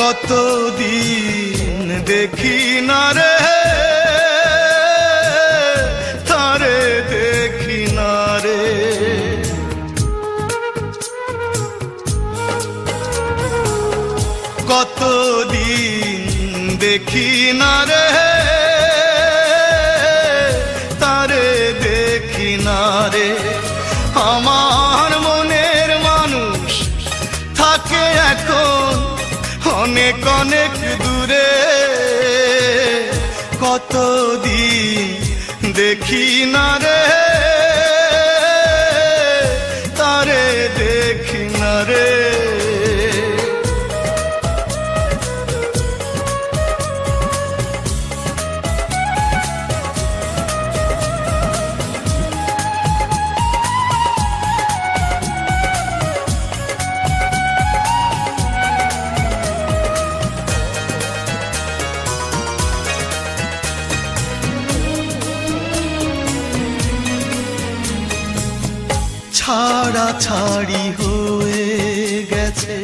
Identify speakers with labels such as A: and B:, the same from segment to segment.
A: কতদিন দেখি না রে? তারে দেখি না রে। কত দিন দেখি না রে? অনেক দূরে। কত কতদিন দেখি না রে। ছাড়া ছাড়ি হয়ে গেছে,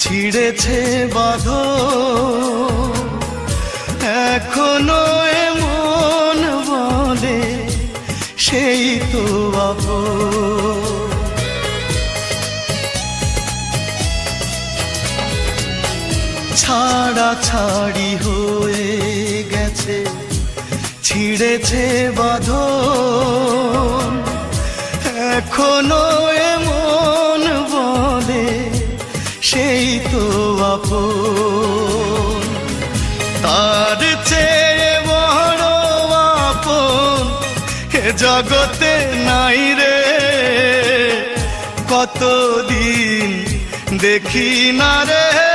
A: ছিঁড়েছে বাঁধ এখনও এমন বলে সেই তো আপন। ছাড়া ছাড়ি হয়ে গেছে, ছিঁড়েছে বাঁধন। এখনও এমন বলে, সেই তো আপন। তার চেয়ে বড় আপন এ জগতে নাই রে। কতদিন দেখি না রে।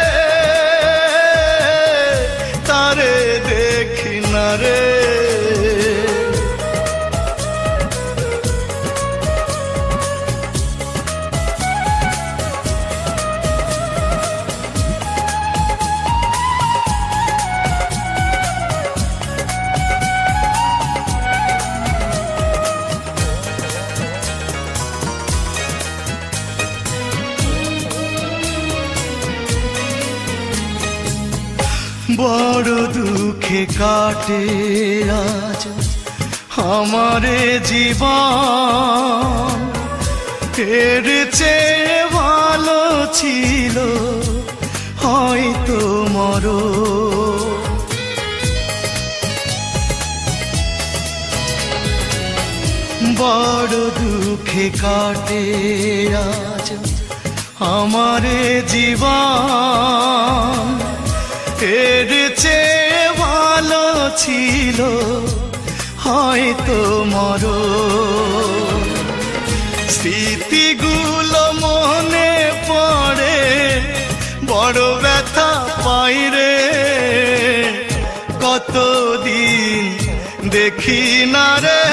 A: বড় দুঃখে কাটে আজ আমারে জীবন। এর চেয়ে ভালো ছিল হয়তো মর। বড় দুঃখে কাটে আজ আমারে জীবন। ভালো ছিল, হয়তো মর। স্মৃতিগুলো মনে পড়ে, বড় ব্যথা পাই রে। কতদিন দেখি না রে,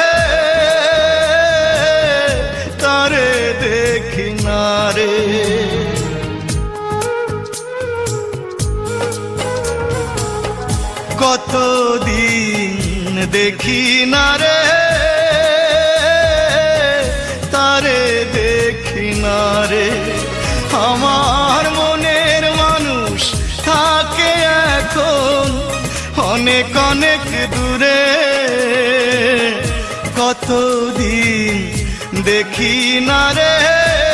A: তারে দেখি না রে। কতদিন দেখি না রে? তারে দেখি না রে। আমার মনের মানুষ থাকে এখন অনেক অনেক দূরে। কতদিন দেখি না রে?